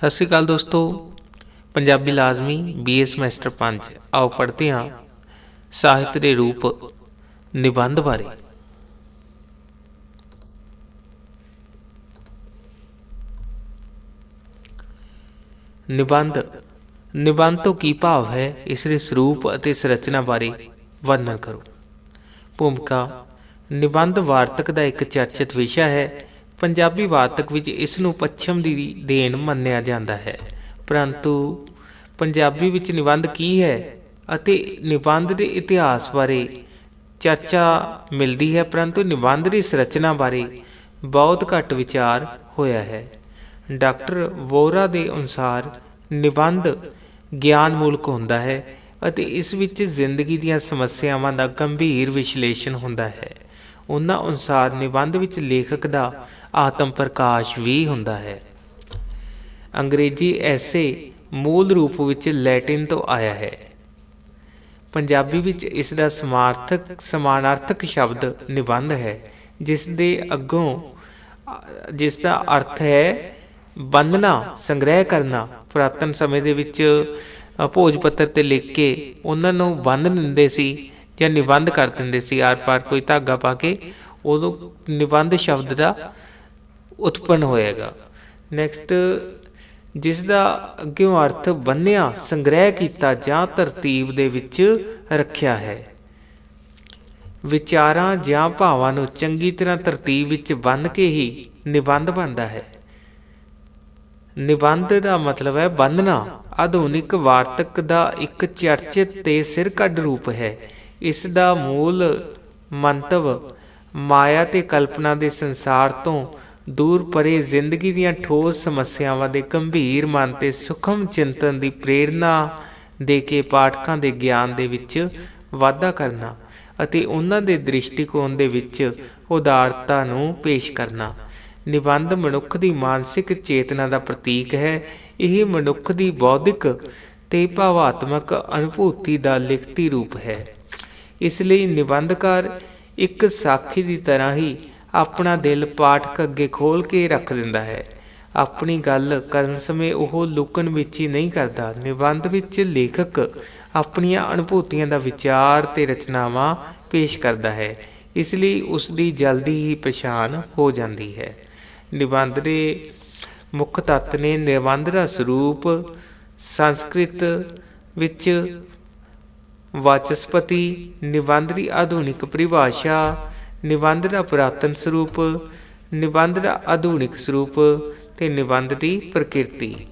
ਸਤਿ ਸ਼੍ਰੀ ਅਕਾਲ ਦੋਸਤੋ। ਪੰਜਾਬੀ ਲਾਜ਼ਮੀ ਬੀਏ ਸਮੈਸਟਰ 5 ਆਓ ਪੜ੍ਹਦੇ ਹਾਂ ਸਾਹਿਤ ਦੇ ਰੂਪ ਨਿਬੰਧ ਬਾਰੇ। ਨਿਬੰਧ। ਨਿਬੰਧ ਤੋਂ ਕੀ ਭਾਵ ਹੈ? ਇਸ ਦੇ ਸਰੂਪ ਅਤੇ ਸੰਰਚਨਾ ਬਾਰੇ ਵਰਣਨ ਕਰੋ। ਭੂਮਿਕਾ। ਨਿਬੰਧ ਵਾਰਤਕ ਦਾ ਇੱਕ ਚਰਚਿਤ ਵਿਸ਼ਾ ਹੈ। ਪੰਜਾਬੀ ਵਾਰਤਕ ਵਿੱਚ ਇਸ ਨੂੰ ਪੱਛਮ ਦੀ ਦੇਣ ਮੰਨਿਆ ਜਾਂਦਾ ਹੈ। ਪਰੰਤੂ ਪੰਜਾਬੀ ਵਿੱਚ ਨਿਬੰਧ ਕੀ ਹੈ ਅਤੇ ਨਿਬੰਧ ਦੇ ਇਤਿਹਾਸ ਬਾਰੇ ਚਰਚਾ ਮਿਲਦੀ ਹੈ, ਪਰੰਤੂ ਨਿਬੰਧ ਦੀ ਸੰਰਚਨਾ ਬਾਰੇ ਬਹੁਤ ਘੱਟ ਵਿਚਾਰ ਹੋਇਆ ਹੈ। ਡਾਕਟਰ ਵੋਰਾ ਦੇ ਅਨੁਸਾਰ ਨਿਬੰਧ ਗਿਆਨ ਗਿਆਨਮੂਲਕ ਹੁੰਦਾ ਹੈ ਅਤੇ ਇਸ ਵਿੱਚ ਜ਼ਿੰਦਗੀ ਦੀਆਂ ਸਮੱਸਿਆਵਾਂ ਦਾ ਗੰਭੀਰ ਵਿਸ਼ਲੇਸ਼ਣ ਹੁੰਦਾ ਹੈ। ਉਹਨਾਂ ਅਨੁਸਾਰ ਨਿਬੰਧ ਵਿੱਚ ਲੇਖਕ ਦਾ ਆਤਮ ਪ੍ਰਕਾਸ਼ ਵੀ ਹੁੰਦਾ ਹੈ। ਅੰਗਰੇਜ਼ੀ ਐਸੇ ਮੂਲ ਰੂਪ ਵਿੱਚ ਲੈਟਿਨ ਤੋਂ ਆਇਆ ਹੈ। ਪੰਜਾਬੀ ਵਿੱਚ ਇਸ ਦਾ ਸਮਾਰਥਕ, ਸਮਾਨਾਰਥਕ ਸ਼ਬਦ ਨਿਬੰਧ ਹੈ ਜਿਸ ਦੇ ਅੱਗੋਂ ਜਿਸ ਦਾ ਅਰਥ ਹੈ ਬੰਨਣਾ, ਸੰਗ੍ਰਹਿ ਕਰਨਾ। ਪੁਰਾਤਨ ਸਮੇਂ ਦੇ ਵਿੱਚ ਭੋਜ ਪੱਤਰ ਤੇ ਲਿਖ ਕੇ ਉਹਨਾਂ ਨੂੰ ਬੰਨ ਦਿੰਦੇ ਸੀ ਜਾਂ ਨਿਬੰਧ ਕਰ ਦਿੰਦੇ ਸੀ। ਆਰ ਪਾਰ ਕੋਈ ਧਾਗਾ ਪਾ ਕੇ ਉਦੋਂ ਨਿਬੰਧ ਸ਼ਬਦ ਦਾ ਉਤਪੰਨ ਹੋਏਗਾ। ਨੈਕਸਟ ਜਿਸ ਦਾ ਅੱਗੇੋਂ ਅਰਥ ਬੰਨਿਆ, ਸੰਗ੍ਰਹਿ ਕੀਤਾ ਜਾਂ ਤਰਤੀਬ ਦੇ ਵਿੱਚ ਰੱਖਿਆ ਹੈ। ਵਿਚਾਰਾਂ ਜਾਂ ਭਾਵਾਂ ਨੂੰ ਚੰਗੀ ਤਰ੍ਹਾਂ ਤਰਤੀਬ ਵਿੱਚ ਬੰਨ ਕੇ ਹੀ ਨਿਬੰਧ ਬਣਦਾ ਹੈ। ਨਿਬੰਧ ਦਾ ਮਤਲਬ ਹੈ ਬੰਨਣਾ ਆਧੁਨਿਕ ਵਾਰਤਕ ਦਾ ਇੱਕ ਚਰਚਿਤ ਤੇ ਸਿਰ ਕੱਢ ਰੂਪ ਹੈ। ਇਸ ਦਾ ਮੂਲ ਮੰਤਵ ਮਾਇਆ ਤੇ ਕਲਪਨਾ ਦੇ ਸੰਸਾਰ ਤੋਂ ਦੂਰ ਪਰੇ ਜ਼ਿੰਦਗੀ ਦੀਆਂ ਠੋਸ ਸਮੱਸਿਆਵਾਂ ਦੇ ਗੰਭੀਰ ਮਨ ਤੇ ਸੁਖਮ ਚਿੰਤਨ ਦੀ ਪ੍ਰੇਰਣਾ ਦੇ ਕੇ ਪਾਠਕਾਂ ਦੇ ਗਿਆਨ ਦੇ ਵਿੱਚ ਵਾਧਾ ਕਰਨਾ ਅਤੇ ਉਹਨਾਂ ਦੇ ਦ੍ਰਿਸ਼ਟੀਕੋਣ ਦੇ ਵਿੱਚ ਉਦਾਰਤਾ ਨੂੰ ਪੇਸ਼ ਕਰਨਾ। ਨਿਬੰਧ ਮਨੁੱਖ ਦੀ ਮਾਨਸਿਕ ਚੇਤਨਾ ਦਾ ਪ੍ਰਤੀਕ ਹੈ। ਇਹ ਮਨੁੱਖ ਦੀ ਬੌਧਿਕ ਤੇ ਭਾਵਾਤਮਕ ਅਨੁਭੂਤੀ ਦਾ ਲਿਖਤੀ ਰੂਪ ਹੈ। ਇਸ ਲਈ ਨਿਬੰਧਕਾਰ ਇੱਕ ਸਾਖੀ ਦੀ ਤਰ੍ਹਾਂ ਹੀ ਆਪਣਾ ਦਿਲ ਪਾਠਕ ਅੱਗੇ ਖੋਲ ਕੇ ਰੱਖ ਦਿੰਦਾ ਹੈ। ਆਪਣੀ ਗੱਲ ਕਰਨ ਸਮੇਂ ਉਹ ਲੁਕਣ ਵਿੱਚ ਹੀ ਨਹੀਂ ਕਰਦਾ। ਨਿਬੰਧ ਵਿੱਚ ਲੇਖਕ ਆਪਣੀਆਂ ਅਨੁਭੂਤੀਆਂ ਦਾ ਵਿਚਾਰ ਤੇ ਰਚਨਾਵਾਂ ਪੇਸ਼ ਕਰਦਾ ਹੈ। ਇਸ ਲਈ ਉਸ ਦੀ ਜਲਦੀ ਹੀ ਪਛਾਣ ਹੋ ਜਾਂਦੀ ਹੈ। ਨਿਬੰਧ ਦੇ ਮੁੱਖ ਤੱਤ ਨੇ ਨਿਬੰਧ ਦਾ ਸਰੂਪ ਸੰਸਕ੍ਰਿਤ ਵਿੱਚ ਵਾਚਸਪਤੀ, ਨਿਬੰਧ ਦੀ ਆਧੁਨਿਕ ਪਰਿਭਾਸ਼ਾ ਨਿਬੰਧ ਦਾ ਪੁਰਾਤਨ ਸਰੂਪ, ਨਿਬੰਧ ਦਾ ਆਧੁਨਿਕ ਸਰੂਪ ਤੇ ਨਿਬੰਧ ਦੀ ਪ੍ਰਕਿਰਤੀ।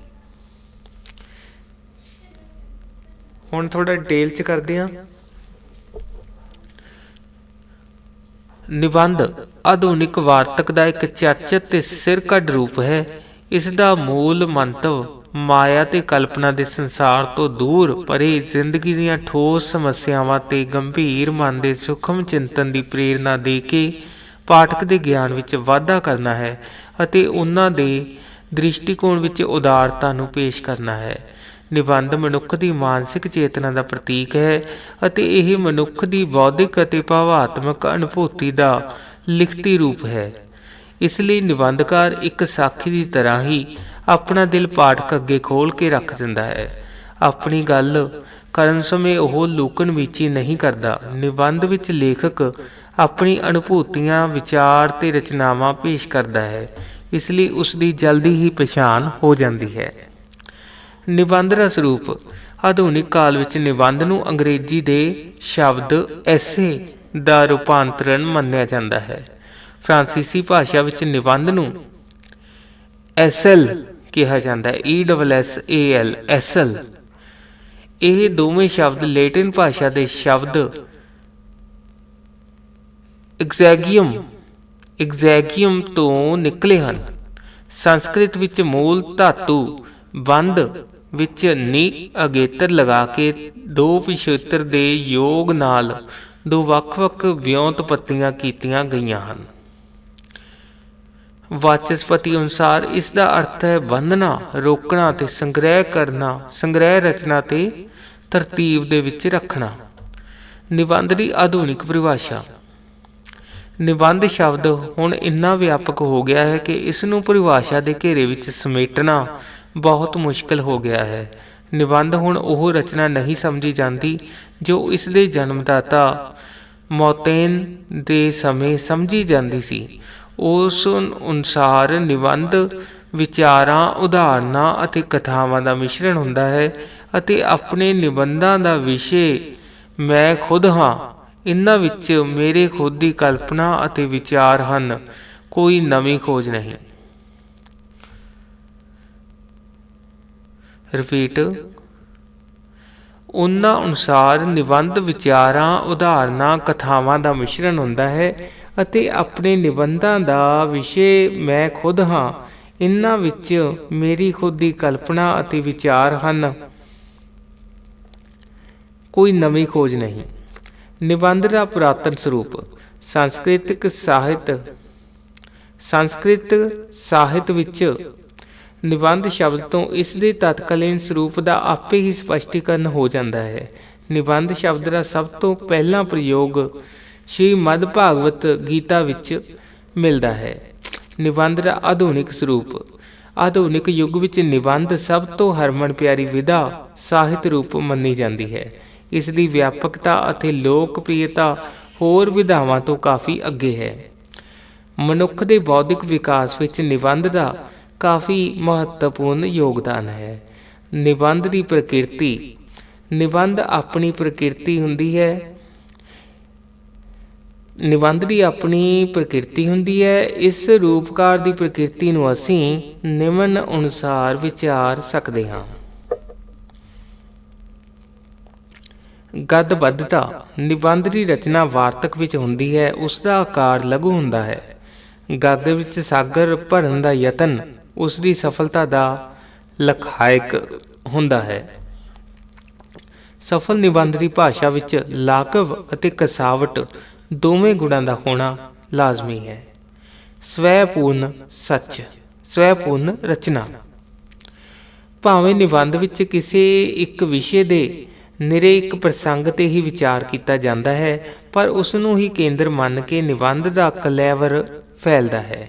ਹੁਣ ਥੋੜਾ ਡਿਟੇਲ ਚ ਕਰਦੇ ਹਾਂ। ਨਿਬੰਧ ਆਧੁਨਿਕ ਵਾਰਤਕ ਦਾ ਇੱਕ ਚਰਚਿਤ ਤੇ ਸਿਰ ਕੱਢ ਰੂਪ ਹੈ। ਇਸ ਦਾ ਮੂਲ ਮੰਤਵ ਮਾਇਆ ਤੇ ਕਲਪਨਾ ਦੇ ਸੰਸਾਰ ਤੋਂ ਦੂਰ ਪਰੇ ਜ਼ਿੰਦਗੀ ਦੀਆਂ ਠੋਸ ਸਮੱਸਿਆਵਾਂ ਤੇ ਗੰਭੀਰ ਮਨ ਦੇ ਸੁਖਮ ਚਿੰਤਨ ਦੀ ਪ੍ਰੇਰਣਾ ਦੇ ਕੇ ਪਾਠਕ ਦੇ ਗਿਆਨ ਵਿੱਚ ਵਾਧਾ ਕਰਨਾ ਹੈ ਅਤੇ ਉਹਨਾਂ ਦੇ ਦ੍ਰਿਸ਼ਟੀਕੋਣ ਵਿੱਚ ਉਦਾਰਤਾ ਨੂੰ ਪੇਸ਼ ਕਰਨਾ ਹੈ। ਨਿਬੰਧ ਮਨੁੱਖ ਦੀ ਮਾਨਸਿਕ ਚੇਤਨਾ ਦਾ ਪ੍ਰਤੀਕ ਹੈ ਅਤੇ ਇਹ ਮਨੁੱਖ ਦੀ ਬੌਧਿਕ ਅਤੇ ਭਾਵਾਤਮਕ ਅਨੁਭੂਤੀ ਦਾ ਲਿਖਤੀ ਰੂਪ ਹੈ। ਇਸ ਲਈ ਨਿਬੰਧਕਾਰ ਇੱਕ ਸਾਖੀ ਦੀ ਤਰ੍ਹਾਂ ਹੀ ਆਪਣਾ ਦਿਲ ਪਾਠਕ ਅੱਗੇ ਖੋਲ ਕੇ ਰੱਖ ਦਿੰਦਾ ਹੈ। ਆਪਣੀ ਗੱਲ ਕਰਨ ਸਮੇਂ ਉਹ ਲੂਕਣ ਵਿੱਚ ਹੀ ਨਹੀਂ ਕਰਦਾ। ਨਿਬੰਧ ਵਿੱਚ ਲੇਖਕ ਆਪਣੀ ਅਨੁਭੂਤੀਆਂ, ਵਿਚਾਰ ਤੇ ਰਚਨਾਵਾਂ ਪੇਸ਼ ਕਰਦਾ ਹੈ। ਇਸ ਲਈ ਉਸ ਦੀ ਜਲਦੀ ਹੀ ਪਛਾਣ ਹੋ ਜਾਂਦੀ ਹੈ। ਨਿਬੰਧ ਦਾ ਸਰੂਪ ਆਧੁਨਿਕ ਕਾਲ ਵਿੱਚ ਨਿਬੰਧ ਨੂੰ ਅੰਗਰੇਜ਼ੀ ਦੇ ਸ਼ਬਦ ਐਸੇ ਦਾ ਰੂਪਾਂਤਰਣ ਮੰਨਿਆ ਜਾਂਦਾ ਹੈ। ਫ੍ਰਾਂਸੀਸੀ ਭਾਸ਼ਾ ਵਿੱਚ ਨਿਬੰਧ ਨੂੰ ਐਸਐਲ ਕਿਹਾ ਜਾਂਦਾ ਹੈ E double S A L SL ਇਹ ਦੋਵੇਂ ਸ਼ਬਦ ਲੈਟਿਨ ਭਾਸ਼ਾ ਦੇ ਸ਼ਬਦ ਐਗਜ਼ੈਗੀਅਮ ਐਗਜ਼ੈਗੀਅਮ ਤੋਂ ਨਿਕਲੇ ਹਨ। ਸੰਸਕ੍ਰਿਤ ਵਿੱਚ ਮੂਲ ਧਾਤੂ ਬੰਦ ਵਿੱਚ ਨੀ ਅਗੇਤਰ ਲਗਾ ਕੇ ਦੋ ਪਿਛੇਤਰ ਦੇ ਯੋਗ ਨਾਲ ਦੋ ਵੱਖ-ਵੱਖ ਵਿਉਂਤ ਪੱਤੀਆਂ ਕੀਤੀਆਂ ਗਈਆਂ ਹਨ। ਵਾਚਸਪਤੀ ਅਨੁਸਾਰ ਇਸ ਦਾ ਅਰਥ ਹੈ ਬੰਧਨਾ, ਰੋਕਣਾ ਤੇ ਸੰਗ੍ਰਹਿ ਕਰਨਾ, ਸੰਗ੍ਰਹਿ ਰਚਨਾ ਤੇ ਤਰਤੀਬ ਦੇ ਵਿੱਚ ਰੱਖਣਾ। ਨਿਬੰਧ ਦੀ ਆਧੁਨਿਕ ਪਰਿਭਾਸ਼ਾ। ਨਿਬੰਧ ਸ਼ਬਦ ਹੁਣ ਇੰਨਾ ਵਿਆਪਕ ਹੋ ਗਿਆ ਹੈ ਕਿ ਇਸ ਨੂੰ ਪਰਿਭਾਸ਼ਾ ਦੇ ਘੇਰੇ ਵਿੱਚ ਸਮੇਟਣਾ ਬਹੁਤ ਮੁਸ਼ਕਲ ਹੋ ਗਿਆ ਹੈ। ਨਿਬੰਧ ਹੁਣ ਉਹ ਰਚਨਾ ਨਹੀਂ ਸਮਝੀ ਜਾਂਦੀ ਜੋ ਇਸ ਦੇ ਜਨਮਦਾਤਾ ਮੌਤੇਨ ਦੇ ਸਮੇਂ ਸਮਝੀ ਜਾਂਦੀ ਸੀ। ਉਸ ਅਨੁਸਾਰ ਨਿਬੰਧ, ਵਿਚਾਰਾਂ, ਉਦਾਹਰਨਾਂ ਅਤੇ ਕਥਾਵਾਂ ਦਾ ਮਿਸ਼ਰਣ ਹੁੰਦਾ ਹੈ ਅਤੇ ਆਪਣੇ ਨਿਬੰਧਾਂ ਦਾ ਵਿਸ਼ੇ ਮੈਂ ਖੁਦ ਹਾਂ। ਇਹਨਾਂ ਵਿੱਚ ਮੇਰੇ ਖੁਦ ਦੀ ਕਲਪਨਾ ਅਤੇ ਵਿਚਾਰ ਹਨ। ਕੋਈ ਨਵੀਂ ਖੋਜ ਨਹੀਂ। ਰਿਪੀਟ। ਉਹਨਾਂ ਅਨੁਸਾਰ ਨਿਬੰਧ, ਵਿਚਾਰਾਂ, ਉਦਾਹਰਨਾਂ, ਕਥਾਵਾਂ ਦਾ ਮਿਸ਼ਰਣ ਹੁੰਦਾ ਹੈ ਅਤੇ ਆਪਣੇ ਨਿਬੰਧਾਂ ਦਾ ਵਿਸ਼ੇ ਮੈਂ ਖੁਦ ਹਾਂ। ਇਹਨਾਂ ਵਿੱਚ ਮੇਰੀ ਖੁਦ ਦੀ ਕਲਪਨਾ ਅਤੇ ਵਿਚਾਰ ਹਨ। ਕੋਈ ਨਵੀਂ ਖੋਜ ਨਹੀਂ। ਨਿਬੰਧ ਦਾ ਪੁਰਾਤਨ ਸਰੂਪ, ਸੰਸਕ੍ਰਿਤਿਕ ਸਾਹਿਤ, ਸੰਸਕ੍ਰਿਤ ਸਾਹਿਤ ਵਿੱਚ ਨਿਬੰਧ ਸ਼ਬਦ ਤੋਂ ਇਸ ਦੇ ਤਤਕਾਲੀਨ ਸਰੂਪ ਦਾ ਆਪੇ ਹੀ ਸਪਸ਼ਟੀਕਰਨ ਹੋ ਜਾਂਦਾ ਹੈ। ਨਿਬੰਧ ਸ਼ਬਦ ਦਾ ਸਭ ਤੋਂ ਪਹਿਲਾ ਪ੍ਰਯੋਗ ਸ਼੍ਰੀ ਮਦ ਭਾਗਵਤ ਗੀਤਾ ਵਿੱਚ ਮਿਲਦਾ ਹੈ। ਨਿਬੰਧ ਦਾ ਆਧੁਨਿਕ ਸਰੂਪ। ਆਧੁਨਿਕ ਯੁੱਗ ਵਿੱਚ ਨਿਬੰਧ ਸਭ ਤੋਂ ਹਰਮਨ ਪਿਆਰੀ ਵਿਧਾ ਸਾਹਿਤ ਰੂਪ ਮੰਨੀ ਜਾਂਦੀ ਹੈ। ਇਸ ਦੀ ਵਿਆਪਕਤਾ ਅਤੇ ਲੋਕਪ੍ਰਿਯਤਾ ਹੋਰ ਵਿਧਾਵਾਂ ਤੋਂ ਕਾਫੀ ਅੱਗੇ ਹੈ। ਮਨੁੱਖ ਦੇ ਬੌਧਿਕ ਵਿਕਾਸ ਵਿੱਚ ਨਿਬੰਧ ਦਾ ਕਾਫੀ ਮਹੱਤਵਪੂਰਨ ਯੋਗਦਾਨ ਹੈ। ਨਿਬੰਧ ਦੀ ਪ੍ਰਕਿਰਤੀ। ਨਿਬੰਧ ਆਪਣੀ ਪ੍ਰਕਿਰਤੀ ਹੁੰਦੀ ਹੈ ਨਿਬੰਧ ਦੀ ਆਪਣੀ ਪ੍ਰਕਿਰਤੀ ਹੁੰਦੀ ਹੈ। ਇਸ ਰੂਪਕਾਰ ਦੀ ਪ੍ਰਕਿਰਤੀ ਨੂੰ ਅਸੀਂ ਨਿਮਨ ਅਨੁਸਾਰ ਵਿਚਾਰ ਸਕਦੇ ਹਾਂ। ਗੱਦਬੱਧਤਾ ਨਿਬੰਧ ਦੀ ਰਚਨਾ ਵਾਰਤਕ ਵਿੱਚ ਹੁੰਦੀ ਹੈ। ਉਸ ਦਾ ਆਕਾਰ ਲਘੂ ਹੁੰਦਾ ਹੈ। ਗਦ ਵਿੱਚ ਸਾਗਰ ਭਰਨ ਦਾ ਯਤਨ ਉਸ ਦੀ ਸਫਲਤਾ ਦਾ ਲਖਾਇਕ ਹੁੰਦਾ ਹੈ। ਸਫਲ ਨਿਬੰਧ ਦੀ ਭਾਸ਼ਾ ਵਿੱਚ ਲਾਘਵ ਅਤੇ ਕਸਾਵਟ ਦੋਵੇਂ ਗੁਣਾਂ ਦਾ ਹੋਣਾ ਲਾਜ਼ਮੀ ਹੈ। ਸਵੈ ਪੂਰਨ ਸੱਚ ਸਵੈ ਪੂਰਨ ਰਚਨਾ। ਭਾਵੇਂ ਨਿਬੰਧ ਵਿੱਚ ਕਿਸੇ ਇੱਕ ਵਿਸ਼ੇ ਦੇ ਨਿਰੇ ਇੱਕ ਪ੍ਰਸੰਗ ਤੇ ਹੀ ਵਿਚਾਰ ਕੀਤਾ ਜਾਂਦਾ ਹੈ, ਪਰ ਉਸ ਨੂੰ ਹੀ ਕੇਂਦਰ ਮੰਨ ਕੇ ਨਿਬੰਧ ਦਾ ਕਲੈਵਰ ਫੈਲਦਾ ਹੈ।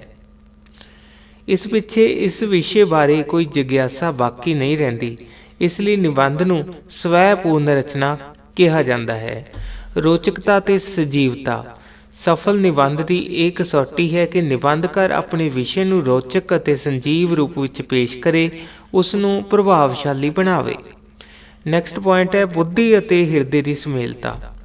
ਇਸ ਪਿੱਛੇ ਇਸ ਵਿਸ਼ੇ ਬਾਰੇ ਕੋਈ ਜਿਗਿਆਸਾ ਬਾਕੀ ਨਹੀਂ ਰਹਿੰਦੀ, ਇਸ ਲਈ ਨਿਬੰਧ ਨੂੰ ਸਵੈਪੂਰਨ ਰਚਨਾ ਕਿਹਾ ਜਾਂਦਾ ਹੈ। ਰੋਚਕਤਾ ਤੇ ਸਜੀਵਤਾ। ਸਫਲ ਨਿਬੰਧ ਦੀ ਇਹ ਕਸੌਟੀ ਹੈ ਕਿ ਨਿਬੰਧਕਾਰ ਆਪਣੇ ਵਿਸ਼ੇ ਨੂੰ ਰੋਚਕ ਅਤੇ ਸੰਜੀਵ ਰੂਪ ਵਿੱਚ ਪੇਸ਼ ਕਰੇ ਉਸ ਨੂੰ ਪ੍ਰਭਾਵਸ਼ਾਲੀ ਬਣਾਵੇ। ਨੈਕਸਟ ਪੁਆਇੰਟ ਹੈ ਬੁੱਧੀ ਅਤੇ ਹਿਰਦੇ ਦੀ ਸਮੇਲਤਾ।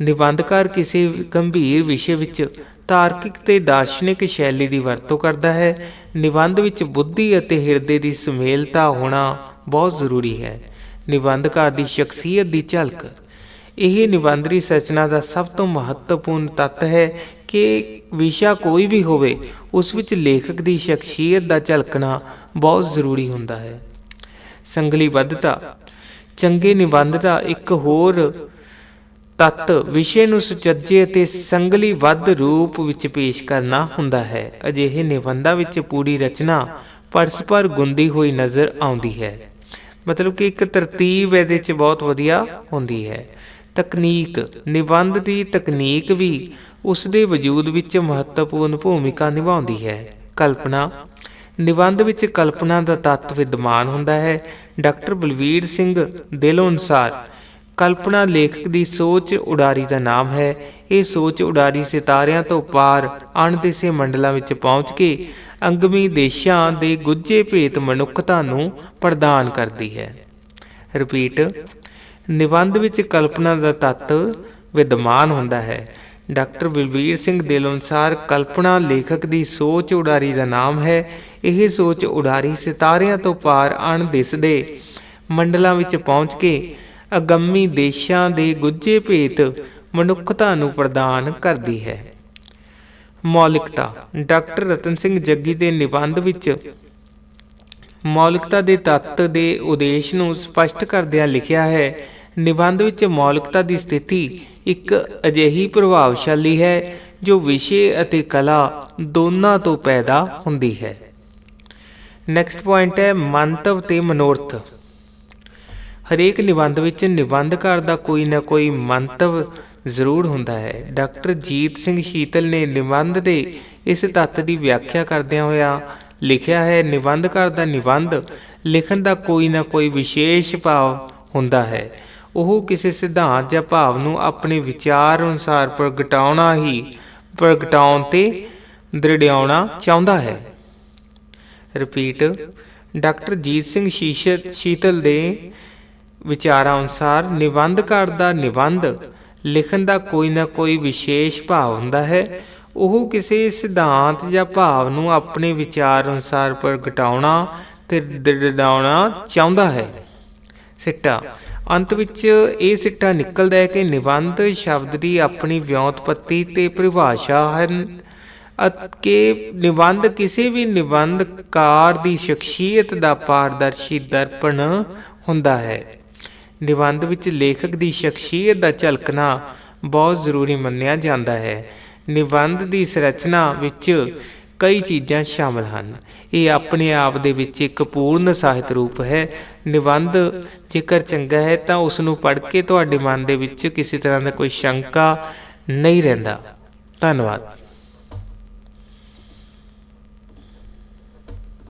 ਨਿਬੰਧਕਾਰ ਕਿਸੇ ਗੰਭੀਰ ਵਿਸ਼ੇ ਵਿੱਚ ਤਾਰਕਿਕ ਤੇ ਦਾਰਸ਼ਨਿਕ ਸ਼ੈਲੀ ਦੀ ਵਰਤੋਂ ਕਰਦਾ ਹੈ। ਨਿਬੰਧ ਵਿੱਚ ਬੁੱਧੀ ਅਤੇ ਹਿਰਦੇ ਦੀ ਸਮੇਲਤਾ ਹੋਣਾ ਬਹੁਤ ਜ਼ਰੂਰੀ ਹੈ। ਨਿਬੰਧਕਾਰ ਦੀ ਸ਼ਖਸੀਅਤ ਦੀ ਝਲਕ। ਇਹ ਨਿਬੰਧ ਦੀ ਰਚਨਾ ਦਾ ਸਭ ਤੋਂ ਮਹੱਤਵਪੂਰਨ ਤੱਤ ਹੈ ਕਿ ਵਿਸ਼ਾ ਕੋਈ ਵੀ ਹੋਵੇ, ਉਸ ਵਿੱਚ ਲੇਖਕ ਦੀ ਸ਼ਖਸੀਅਤ ਦਾ ਝਲਕਣਾ ਬਹੁਤ ਜ਼ਰੂਰੀ ਹੁੰਦਾ ਹੈ। ਸੰਗਲੀਬੱਧਤਾ ਚੰਗੇ ਨਿਬੰਧ ਦਾ ਇੱਕ ਹੋਰ ਤੱਤ ਵਿਸ਼ੇ ਨੂੰ ਸੁਚੱਜੇ ਅਤੇ ਸੰਗਲੀਬੱਧ ਰੂਪ ਵਿੱਚ ਪੇਸ਼ ਕਰਨਾ ਹੁੰਦਾ ਹੈ। ਅਜਿਹੇ ਨਿਬੰਧਾਂ ਵਿੱਚ ਪੂਰੀ ਰਚਨਾ ਪਰਸਪਰ ਗੁੰਦੀ ਹੋਈ ਨਜ਼ਰ ਆਉਂਦੀ ਹੈ। ਮਤਲਬ ਕਿ ਇੱਕ ਤਰਤੀਬ ਇਹਦੇ 'ਚ ਬਹੁਤ ਵਧੀਆ ਹੁੰਦੀ ਹੈ। ਤਕਨੀਕ, ਨਿਬੰਧ ਦੀ ਤਕਨੀਕ ਵੀ ਉਸ ਦੇ ਵਜੂਦ ਵਿੱਚ ਮਹੱਤਵਪੂਰਨ ਭੂਮਿਕਾ ਨਿਭਾਉਂਦੀ ਹੈ। ਕਲਪਨਾ, ਨਿਬੰਧ ਵਿੱਚ ਕਲਪਨਾ ਦਾ ਤੱਤ ਵਿਦਮਾਨ ਹੁੰਦਾ ਹੈ। ਡਾਕਟਰ ਬਲਵੀਰ ਸਿੰਘ ਦਿਲ ਅਨੁਸਾਰ, ਕਲਪਨਾ ਲੇਖਕ ਦੀ ਸੋਚ ਉਡਾਰੀ ਦਾ ਨਾਮ ਹੈ। ਇਹ ਸੋਚ ਉਡਾਰੀ ਸਿਤਾਰਿਆਂ ਤੋਂ ਪਾਰ ਅਣਦੇਸੇ ਮੰਡਲਾਂ ਵਿੱਚ ਪਹੁੰਚ ਕੇ ਅੰਗਮੀ ਦੇਸ਼ਾਂ ਦੇ ਗੁੱਝੇ ਭੇਤ ਮਨੁੱਖਤਾ ਨੂੰ ਪ੍ਰਦਾਨ ਕਰਦੀ ਹੈ। ਰਿਪੀਟ ਨਿਬੰਧ ਵਿੱਚ ਕਲਪਨਾ ਦਾ ਤੱਤ ਵਿਦਮਾਨ ਹੁੰਦਾ ਹੈ। ਡਾਕਟਰ ਬਲਵੀਰ ਸਿੰਘ ਦਿਲ ਅਨੁਸਾਰ ਕਲਪਨਾ ਲੇਖਕ ਦੀ ਸੋਚ ਉਡਾਰੀ ਦਾ ਨਾਮ ਹੈ। ਇਹ ਸੋਚ ਉਡਾਰੀ ਸਿਤਾਰਿਆਂ ਤੋਂ ਪਾਰ ਅਣਦਿਸਦੇ ਮੰਡਲਾਂ ਵਿੱਚ ਪਹੁੰਚ ਕੇ ਅਗੰਮੀ ਦੇਸ਼ਾਂ ਦੇ ਗੁੱਜੇ ਭੇਤ ਮਨੁੱਖਤਾ ਨੂੰ ਪ੍ਰਦਾਨ ਕਰਦੀ ਹੈ। ਮੌਲਿਕਤਾ, ਡਾਕਟਰ ਰਤਨ ਸਿੰਘ ਜੱਗੀ ਦੇ ਨਿਬੰਧ ਵਿੱਚ ਮੌਲਿਕਤਾ ਦੇ ਤੱਤ ਦੇ ਉਦੇਸ਼ ਨੂੰ ਸਪਸ਼ਟ ਕਰਦਿਆਂ ਲਿਖਿਆ ਹੈ, ਨਿਬੰਧ ਵਿੱਚ ਮੌਲਿਕਤਾ ਦੀ ਸਥਿਤੀ ਇੱਕ ਅਜਿਹੀ ਪ੍ਰਭਾਵਸ਼ਾਲੀ ਹੈ, ਜੋ ਵਿਸ਼ੇ ਅਤੇ ਕਲਾ ਦੋਨਾਂ ਤੋਂ ਪੈਦਾ ਹੁੰਦੀ ਹੈ। ਨੈਕਸਟ ਪੁਆਇੰਟ ਹੈ, ਮੰਤਵ ਤੇ ਮਨੋਰਥ। ਹਰੇਕ ਨਿਬੰਧ ਵਿੱਚ ਨਿਬੰਧਕਾਰ ਦਾ ਕੋਈ ਨਾ ਕੋਈ ਮੰਤਵ ਜ਼ਰੂਰ ਹੁੰਦਾ ਹੈ। ਡਾਕਟਰ ਜੀਤ ਸਿੰਘ ਸ਼ੀਤਲ ਨੇ ਨਿਬੰਧ ਦੇ ਇਸ ਤੱਤ ਦੀ ਵਿਆਖਿਆ ਕਰਦਿਆਂ ਹੋਇਆ ਲਿਖਿਆ ਹੈ ਨਿਬੰਧਕਾਰ ਦਾ ਨਿਬੰਧ, ਲਿਖਣ ਦਾ ਕੋਈ ਨਾ ਕੋਈ ਵਿਸ਼ੇਸ਼ ਭਾਵ ਹੁੰਦਾ ਹੈ। ਉਹ ਕਿਸੇ ਸਿਧਾਂਤ ਜਾਂ ਭਾਵ ਨੂੰ ਆਪਣੇ ਵਿਚਾਰ ਅਨੁਸਾਰ ਪ੍ਰਗਟਾਉਣਾ ਹੀ, ਪ੍ਰਗਟਾਉਣ ਤੇ ਦ੍ਰਿੜਿਆਉਣਾ ਚਾਹੁੰਦਾ ਹੈ। ਰਿਪੀਟ ਡਾਕਟਰ ਜੀਤ ਸਿੰਘ ਸ਼ੀਸ਼ਤ, ਸ਼ੀਤਲ ਦੇ ਵਿਚਾਰਾਂ ਅਨੁਸਾਰ ਨਿਬੰਧਕਾਰ ਦਾ ਨਿਬੰਧ, ਲਿਖਣ ਦਾ ਕੋਈ ਨਾ ਕੋਈ ਵਿਸ਼ੇਸ਼ ਭਾਵ ਹੁੰਦਾ ਹੈ। ਉਹ ਕਿਸੇ ਸਿਧਾਂਤ ਜਾਂ ਭਾਵ ਨੂੰ ਆਪਣੇ ਵਿਚਾਰ ਅਨੁਸਾਰ ਪ੍ਰਗਟਾਉਣਾ ਤੇ ਦ੍ਰਿੜਾਉਣਾ ਚਾਹੁੰਦਾ ਹੈ। ਸਿੱਟਾ। ਅੰਤ ਵਿੱਚ ਇਹ ਸਿੱਟਾ ਨਿਕਲਦਾ ਹੈ ਕਿ ਨਿਬੰਧ ਸ਼ਬਦ ਦੀ ਆਪਣੀ ਵਿਉਂਤਪੱਤੀ ਤੇ ਪਰਿਭਾਸ਼ਾ ਹਨ ਕਿ ਨਿਬੰਧ ਕਿਸੇ ਵੀ ਨਿਬੰਧਕਾਰ ਦੀ ਸ਼ਖਸੀਅਤ ਦਾ ਪਾਰਦਰਸ਼ੀ ਦਰਪਣ ਹੁੰਦਾ ਹੈ। ਨਿਬੰਧ ਵਿੱਚ ਲੇਖਕ ਦੀ ਸ਼ਖਸੀਅਤ ਦਾ ਝਲਕਣਾ ਬਹੁਤ ਜ਼ਰੂਰੀ ਮੰਨਿਆ ਜਾਂਦਾ ਹੈ। ਨਿਬੰਧ ਦੀ ਸੰਰਚਨਾ ਵਿੱਚ ਕਈ ਚੀਜ਼ਾਂ ਸ਼ਾਮਲ ਹਨ। ਇਹ ਆਪਣੇ ਆਪ ਦੇ ਵਿੱਚ ਇੱਕ ਪੂਰਨ ਸਾਹਿਤ ਰੂਪ ਹੈ। ਨਿਬੰਧ ਜੇਕਰ ਚੰਗਾ ਹੈ ਤਾਂ ਉਸ ਨੂੰ ਪੜ੍ਹ ਕੇ ਤੁਹਾਡੇ ਮਨ ਦੇ ਵਿੱਚ ਕਿਸੇ ਤਰ੍ਹਾਂ ਦਾ ਕੋਈ ਸ਼ੰਕਾ ਨਹੀਂ ਰਹਿੰਦਾ। ਧੰਨਵਾਦ।